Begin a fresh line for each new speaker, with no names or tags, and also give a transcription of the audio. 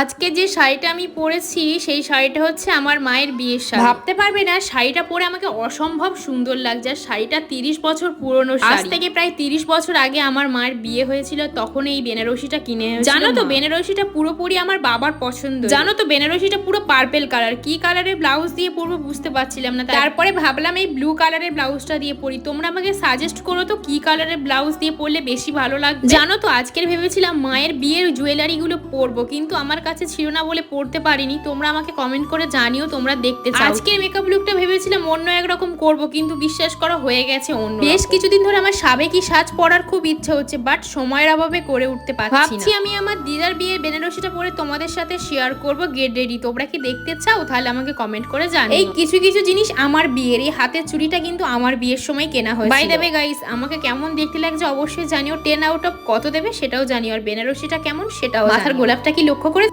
আজকে যে শাড়িটা আমি পরেছি সেই শাড়িটা হচ্ছে আমার মায়ের বিয়ের শাড়ি। ভাবতে পারবে না শাড়িটা পরে আমাকে অসম্ভব সুন্দর লাগছে। আর শাড়িটা তিরিশ বছর পুরনো আজ থেকে প্রায় তিরিশ বছর আগে আমার মায়ের বিয়ে হয়েছিল তখন এই বেনারসিটা কিনে জানো তো বেনারসিটা পুরোপুরি আমার বাবার পছন্দ। জানো তো বেনারসিটা পুরো পার্পেল কালার কি কালারের ব্লাউজ দিয়ে পরবো বুঝতে পারছিলাম না। তারপরে ভাবলাম এই ব্লু কালারের ব্লাউজটা দিয়ে পরি। তোমরা আমাকে সাজেস্ট করো তো কি কালারের ব্লাউজ দিয়ে পরলে বেশি ভালো লাগবে? জানো তো আজকের ভেবেছিলাম মায়ের বিয়ের জুয়েলারি গুলো পরবো কিন্তু আমার কাছে ছিল না বলে পড়তে পারিনি। তোমরা আমাকে কমেন্ট করে জানিও তোমরা দেখতে চাও। আজকের মেকআপ লুকটা ভেবেছিলাম অন্য একরকম করব কিন্তু বিশ্বাস করো হয়ে গেছে অন্য বেশ কিছুদিন ধরে আমার সাবেকি সাজ পরার খুব ইচ্ছে হচ্ছে বাট সময়ের অভাবে করে উঠতে পারছি না। ভাবছি আমি আমার দিদার বিয়ের বেনারসিটা পরে তোমাদের সাথে শেয়ার করব গেট রেডি তোমরা কি দেখতে চাও? তাহলে আমাকে কমেন্ট করে জানিও। এই কিছু কিছু জিনিস আমার বিয়ের এই হাতের চুড়িটা কিন্তু আমার বিয়ের সময় কেনা হয়েছে বাই দেবে গাইস আমাকে কেমন দেখতে লাগছে অবশ্যই জানিও। টেন আউট অফ কত দেবে সেটাও জানিও আর বেনারসিটা কেমন সেটাও মাথার গোলাপটা কি লক্ষ্য করে